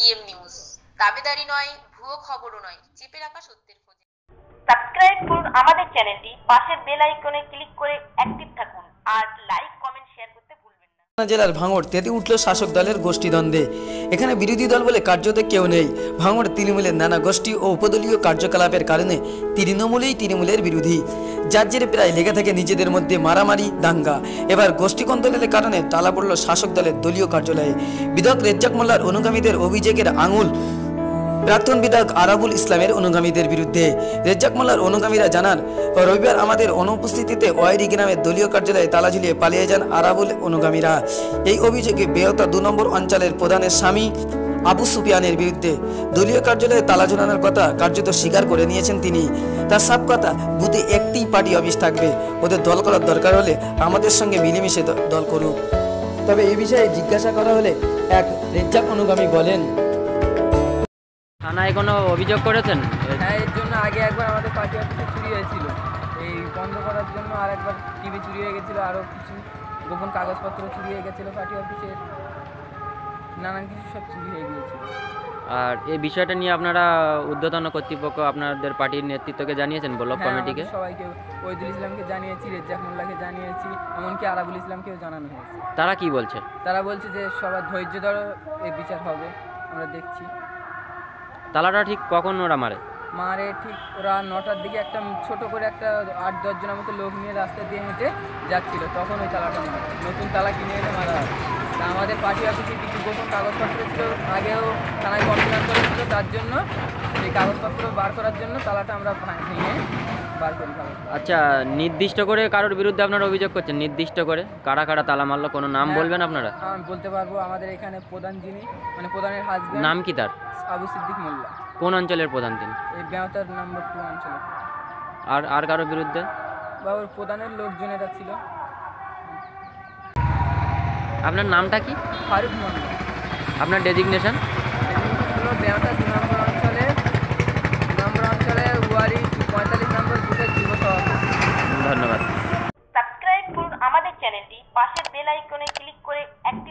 PM news দাবিদারি নয়, ভুয়ো খবরও নয়। চেপে রাখা সত্যের খোঁজে। সাবস্ক্রাইব করুন আমাদের চ্যানেলটি। পাশের বেল আইকনে ক্লিক করে অ্যাক্টিভ থাকুন। আর লাইক জেলার ভাঙড় তেতে উঠল শাসক দলের গোষ্ঠীদ্বন্দ্বে। এখানে বিরোধী দল বলে কার্যত কেউ নেই। ভাঙড় তৃণমূলের নানা গোষ্ঠী ও উপদলীয় কার্যকলাপের কারণে তৃণমূলেই তৃণমূলের বিরোধী। যার জেরে প্রায় লেগে থাকে নিজেদের মধ্যে মারামারি, দাঙ্গা। এবার গোষ্ঠী কন্দলের কারণে তালা পড়ল শাসক দলের দলীয় কার্যালয়ে। বিধক রেজ্জাক মোল্লার অনুগামীদের অভিযোগের আঙুল প্রাক্তন বিধায়ক আরাবুল ইসলামের অনুগামীদের বিরুদ্ধে রেজ্জাক মোল্লার অনুগামীরা জানান, রবিবার আমাদের অনুপস্থিতিতে ওয়াইরি গ্রামের দলীয় কার্যালয়ে তালা ঝুলিয়ে পালিয়ে যান আরাবুল অনুগামীরা। এই অভিযোগে বেহতা দু নম্বর অঞ্চলের প্রধানের স্বামী আবু সুফিয়ানের বিরুদ্ধে দলীয় কার্যালয়ে তালা ঝুলানোর কথা কার্যত স্বীকার করে নিয়েছেন তিনি। তার সব কথা, বুথে একটি পার্টি অফিস থাকবে, ওদের দল করার দরকার হলে আমাদের সঙ্গে মিলেমিশে দল করুক। তবে এই বিষয়ে জিজ্ঞাসা করা হলে এক রেজ্জাক অনুগামী বলেন থানায় কোনো অভিযোগ করেছেন? হ্যাঁ এর জন্য আগে একবার আমাদের পার্টি অফিসে চুরি হয়েছিল। এই বন্ধ করার জন্য আর একবার টিভি চুরি হয়ে গেছিল আরও কিছু গোপন কাগজপত্র চুরি হয়ে গেছিল পার্টি অফিসে। নানান কিছু সব চুরি হয়ে গিয়েছিল। আর এই বিষয়টা নিয়ে আপনারা ঊর্ধ্বতন কর্তৃপক্ষ আপনাদের পার্টির নেতৃত্বকে জানিয়েছেন ব্লক হ্যাঁ, কমিটিকে? সবাইকে ওইদুল ইসলামকে জানিয়েছি রেজ্জাক মোল্লাকে জানিয়েছি এমনকি আরাবুল ইসলামকেও জানানো হয়েছে। তারা কি বলছে? তারা বলছে যে সবার ধৈর্য ধরো এই বিচার হবে আমরা দেখছি। তালাটা ঠিক কখন ওরা মারে? মারে ঠিক ওরা নটার দিকে একটা ছোট করে একটা আট দশ জনের মতো লোক নিয়ে রাস্তা দিয়ে হেঁটে যাচ্ছিল, তখন ওই তালাটা মারা। নতুন তালা কিনে এনে মারা হয়। তা আমাদের পার্টি অফিসে কিছু গোপন কাগজপত্র ছিল, আগেও থানায় কমপ্লেন করেছিল, তার জন্য এই কাগজপত্র বার করার জন্য তালাটা আমরা ভেঙে বার করি আচ্ছা নির্দিষ্ট করে কারোর বিরুদ্ধে আপনারা অভিযোগ করছেন? নির্দিষ্ট করে? কারা কারা তালা মারলো? কোনো নাম হ্যাঁ। বলবেন আপনারা? আমি বলতে পারব আমাদের এখানে প্রধান যিনি মানে প্রধানের হাজব্যান্ড নাম কি তার? আবু সিদ্দিক মোল্লা। কোন অঞ্চলের প্রধান তিনি? এই ব্যাহতার নম্বর টু অঞ্চলে আর আর কারোর বিরুদ্ধে? বা ওর প্রধানের লোকজনেরা ছিল। আপনার নামটা কি? ফারুক মোল্লা। আপনার ডেজিগনেশন নম্বর ক্লিক করে একটি